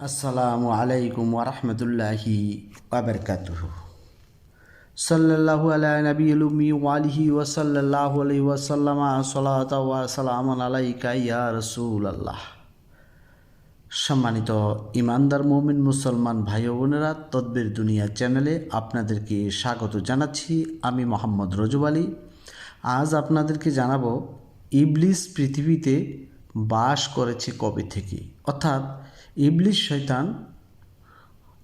আসসালামু আলাইকুম ওরহমতুল্লাহি ওবরকাতুহ সাল্লাল্লাহু আলা নবিয়িল উম্মি ওয়া আলিহি ওয়া সাল্লাল্লাহু আলাইহি ওয়া সাল্লামা সালাতা ওয়া সালামান আলাইকা ইয়া রাসূলুল্লাহ। সম্মানিত ইমানদার মুমিন মুসলমান ভাই বোনেরা তদ্বির দুনিয়া চ্যানেলে আপনাদেরকে স্বাগত জানাচ্ছি আমি মোহাম্মদ রজব আলী। আজ আপনাদেরকে জানাব ইবলিস পৃথিবীতে বাস করেছে কবে থেকে? অর্থাৎ ইবলিশ শয়তান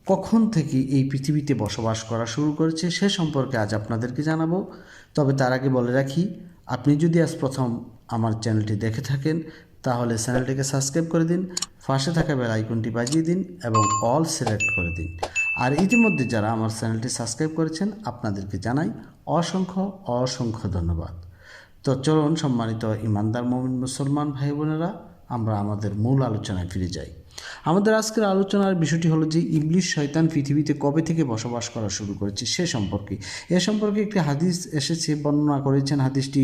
কখন থেকে এই পৃথিবীতে বসবাস করা শুরু করেছে সে সম্পর্কে আজ আপনাদেরকে জানাব। তবে তার আগে বলে রাখি, আপনি যদি আজ প্রথম আমার চ্যানেলটি দেখে থাকেন, তাহলে চ্যানেলটিকে সাবস্ক্রাইব করে দিন, পাশে থাকা বেল আইকনটি বাজিয়ে দিন এবং অল সিলেক্ট করে দিন। আর ইতিমধ্যে যারা আমার চ্যানেলটি সাবস্ক্রাইব করেছেন, আপনাদেরকে জানাই অসংখ্য অসংখ্য ধন্যবাদ। তো চলুন সম্মানিত ইমানদার মমিন মুসলমান ভাই বোনেরা, আমরা আমাদের মূল আলোচনায় ফিরে যাই। আমাদের আজকের আলোচনার বিষয়টি হলো যে ইংলিশ শয়তান পৃথিবীতে কবে থেকে বসবাস করা শুরু করেছে সে সম্পর্কে। এ সম্পর্কে একটি হাদিস এসেছে, বর্ণনা করেছেন হাদিসটি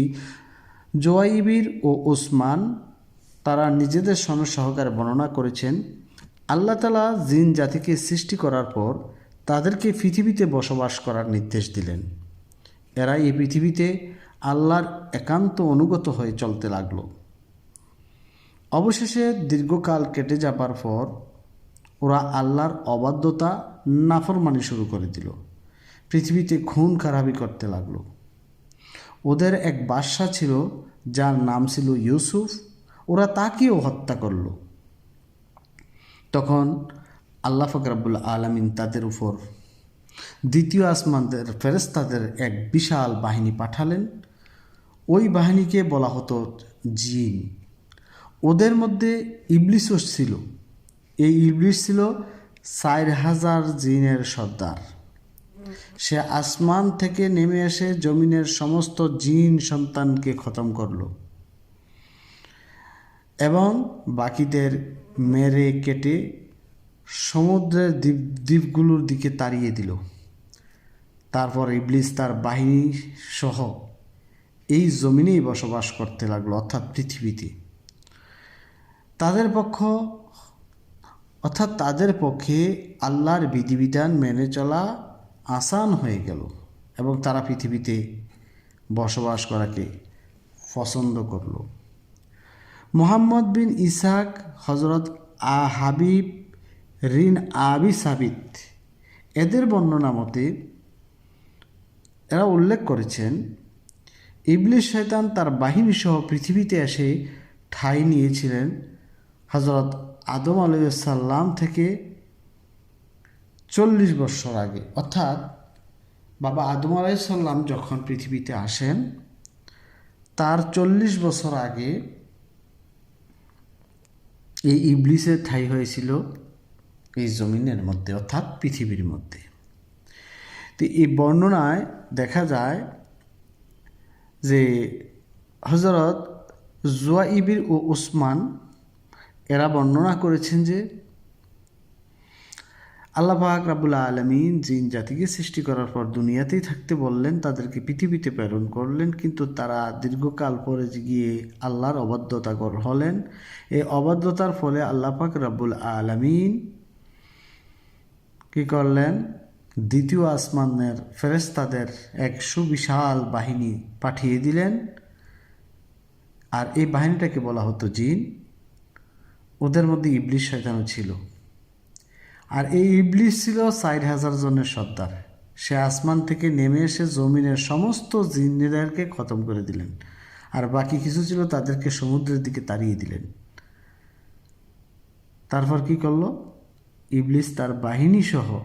জোয়াইবির ও ওসমান। তারা নিজেদের সন সহকারে বর্ণনা করেছেন, আল্লাহ তালা জিন জাতিকে সৃষ্টি করার পর তাদেরকে পৃথিবীতে বসবাস করার নির্দেশ দিলেন। এরা এই পৃথিবীতে আল্লাহর একান্ত অনুগত হয়ে চলতে লাগল। অবশেষে দীর্ঘকাল কেটে যাবার পর ওরা আল্লাহর অবাধ্যতা, নাফরমানি শুরু করে দিল। পৃথিবীতে খুন খারাপি করতে লাগল। ওদের এক বাদশা ছিল, যার নাম ছিল ইউসুফ। ওরা তাকেও হত্যা করল। তখন আল্লাহ ফকরাবুল আলমিন তাদের উপর দ্বিতীয় আসমানদের ফেরেস্তাদের এক বিশাল বাহিনী পাঠালেন। ওই বাহিনীকে বলা হতো জিন। ওদের মধ্যে ইবলিশও ছিল। এই ইবলিশ ছিল চার হাজার জিনের সর্দার। সে আসমান থেকে নেমে এসে জমিনের সমস্ত জিন সন্তানকে খতম করল। এবং বাকিদের মেরে কেটে সমুদ্রের দ্বীপ, দ্বীপগুলোর দিকে তাড়িয়ে দিল। তারপর ইবলিস তার বাহিনী সহ এই জমিনেই বসবাস করতে লাগল, অর্থাৎ পৃথিবীতে। তাদের পক্ষ, অর্থাৎ তাদের পক্ষে আল্লাহর বিধিবিধান মেনে চলা আসান হয়ে গেল এবং তারা পৃথিবীতে বসবাস করাকে পছন্দ করল। মোহাম্মদ বিন ইসাক হজরত আ হাবিব রিন আবি সাবিত, এদের বর্ণনা মতে এরা উল্লেখ করেছেন ইবলিশ শয়তান তার বাহিনী সহ পৃথিবীতে এসে ঠাঁই নিয়েছিলেন। হজরত আদম আলাইসাল্লাম থেকে চল্লিশ বছর আগে। অর্থাৎ বাবা আদম আলাইসাল্লাম যখন পৃথিবীতে আসেন, তার চল্লিশ বছর আগে এই ইবলিসের ঠাই হয়েছিল এই জমিনের মধ্যে, অর্থাৎ পৃথিবীর মধ্যে। তো এই বর্ণনায় দেখা যায় যে হজরত জুয়াইবির ও উসমান এরা বর্ণনা করেছেন যে আল্লাহ পাক রাবুল্লা আলমিন জিন জাতিকে সৃষ্টি করার পর দুনিয়াতেই থাকতে বললেন, তাদেরকে পৃথিবীতে প্রেরণ করলেন, কিন্তু তারা দীর্ঘকাল পরে গিয়ে আল্লাহর অবাধ্যতা হলেন। এই অবাধ্যতার ফলে আল্লাহ পাক রাবুল আলমিন কি করলেন? দ্বিতীয় আসমানের ফেরেস্তাদের এক সুবিশাল বাহিনী পাঠিয়ে দিলেন। আর এই বাহিনীটাকে বলা হতো জিন। ওদের মধ্যে ইবলিশ শয়তানও ছিল। আর এই ইবলিশ ছিল ষাট হাজার জনের সর্দার। সে আসমান থেকে নেমে এসে জমিনের সমস্ত জিন্নেদেরকে খতম করে দিলেন। আর বাকি কিছু ছিল তাদেরকে সমুদ্রের দিকে তাড়িয়ে দিলেন। তারপর কি করল? ইবলিস তার বাহিনী সহ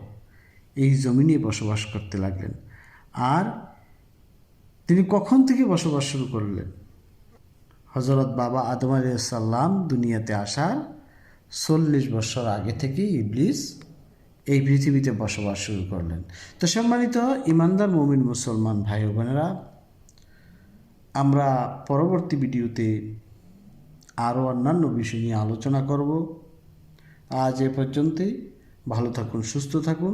এই জমিনে বসবাস করতে লাগলেন। আর তিনি কখন থেকে বসবাস শুরু করলেন? হজরত বাবা আদম আলিয়াল্লাম দুনিয়াতে আসার চল্লিশ বছর আগে থেকেই ইবলিস এই পৃথিবীতে বসবাস শুরু করলেন। তো সম্মানিত ইমানদার মমিন মুসলমান ভাই বোনেরা, আমরা পরবর্তী ভিডিওতে আরও অন্যান্য বিষয় নিয়ে আলোচনা করব। আজ এ পর্যন্তই। ভালো থাকুন, সুস্থ থাকুন।